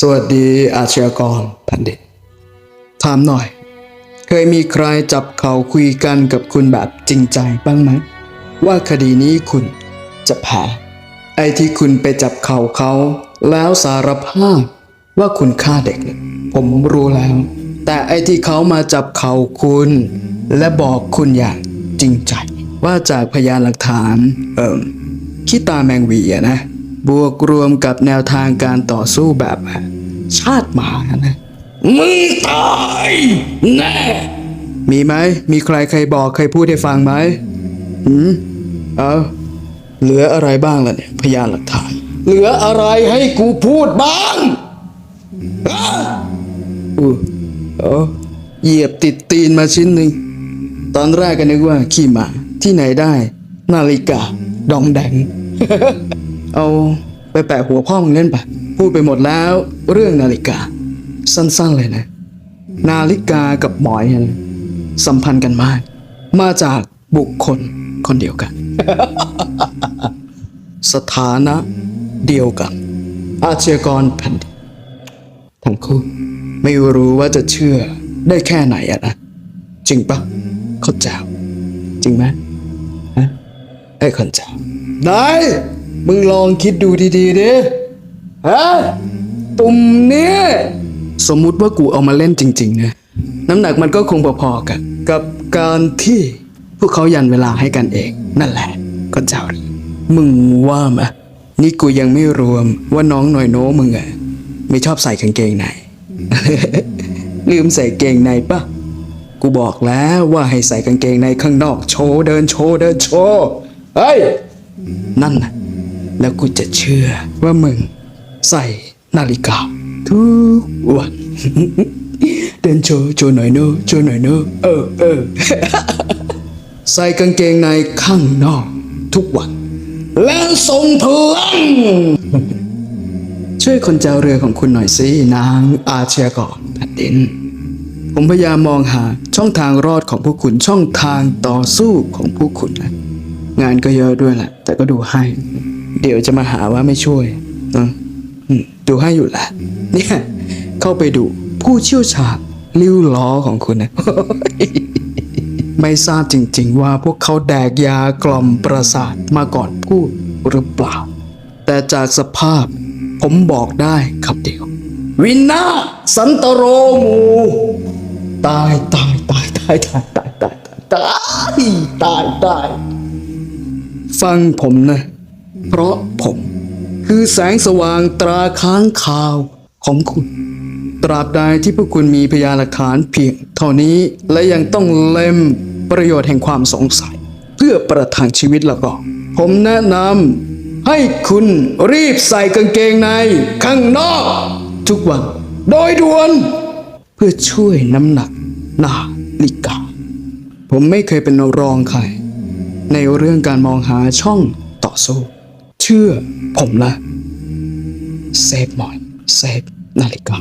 สวัสดีอาชญากรพันดิต ถามหน่อย เคยมีใครจับเขาคุยกันกับคุณแบบจริงใจบ้างไหม ว่าคดีนี้คุณจะแพ้ไอ้ที่คุณไปจับเข่าเขา แล้วสารภาพว่าคุณฆ่าเด็กเนี่ยผมรู้แล้ว แต่ไอ้ที่เขามาจับเข่าคุณ และบอกคุณอย่างจริงใจ ว่าจากพยานหลักฐาน เอิ่มขี้ตาแมงวีอะนะ บวกรวมกับแนวทางการต่อสู้แบบชาติหมานะมึงตายแน่มีไหม มีใครเคยบอกเคยพูดให้ฟังไหมหืมเออเหลืออะไรบ้างล่ะเนี่ย พยานหลักฐาน เหลืออะไรให้กูพูดบ้างอะอู้เออเหยียบติดตีนมาชิ้นหนึ่ง ตอนแรกก็นึกว่าขี้หมา ที่ไหนได้ นาฬิกา ดองแดง เอาไปแปะหัวพ่อมึงเล่นปะพูดไปหมดแล้ว เรื่องนาฬิกา สั้นๆเลยนะ นาฬิกากับหมอยเนี่ยสัมพันธ์กันมาก มาจากบุคคลคนเดียวกัน สถานะเดียวกัน อาชญากรแผ่นดินทั้งคู่ไม่รู้ว่าจะเชื่อได้แค่ไหนอะนะจริงปะเขาใจจริงไหมฮะไอ้คนเจ้าได้ มึงลองคิดดูดีๆดิฮะตุ่มเนี้ยสมมุติว่ากูเอามาเล่นจริง ๆ นะ น้ำหนักมันก็คงพอๆกัน กับการที่พวกเขายันเวลาให้กันเอง นั่นแหละ ก็เจ้ามึงว่าไหมนี่กูยังไม่รวมว่าน้องหน่อยโน้มึงอะไม่ชอบใส่กางเกงในลืมใส่เกงในปะกูบอกแล้วว่าให้ใส่กางเกงในข้างนอก โชว์เดินโชว์เดินโชว์เฮ้ยนั่นน่ะ แล้วกูจะเชื่อว่ามึงใส่นาฬิกาทุกวันเดินโชว์โชว์หน่อยเนอะโชว์หน่อยเนอะเออเออใส่กางเกงในข้างนอกทุกวัน แล้วทรงพลัง ช่วยคนเจ้าเรือของคุณหน่อยสินางอาเชียกรแผ่นดิน ผมพยายามมองหาช่องทางรอดของพวกคุณช่องทางต่อสู้ของพวกคุณนะงานก็เยอะด้วยแหละ แต่ก็ดูให้ เดี๋ยวจะมาหาว่าไม่ช่วยนะดูให้อยู่แหละเนี่ย เข้าไปดูผู้เชี่ยวชาญลิ้วล้อของคุณนะไม่ทราบจริง ๆ ว่าพวกเขาแดกยากล่อมประสาทมาก่อนพูดหรือเปล่า แต่จากสภาพผมบอกได้คำเดียว วินนาสันตโรมูตายตายตายตายตายตายตายตายตายตายฟังผมนะ เพราะผมคือแสงสว่างตราค้างคาวของคุณ ตราบใดที่พวกคุณมีพยานหลักฐานเพียงเท่านี้และยังต้องเล็มประโยชน์แห่งความสงสัย เพื่อประทังชีวิตแล้วก็ ผมแนะนำให้คุณรีบใส่กางเกงในข้างนอก ทุกวัน โดยด่วน เพื่อช่วยน้ำหนักนาฬิกา ผมไม่เคยเป็นรองใคร ในเรื่องการมองหาช่องต่อสู้ เชื่อผมละเซฟหมอนเซฟนาฬิกา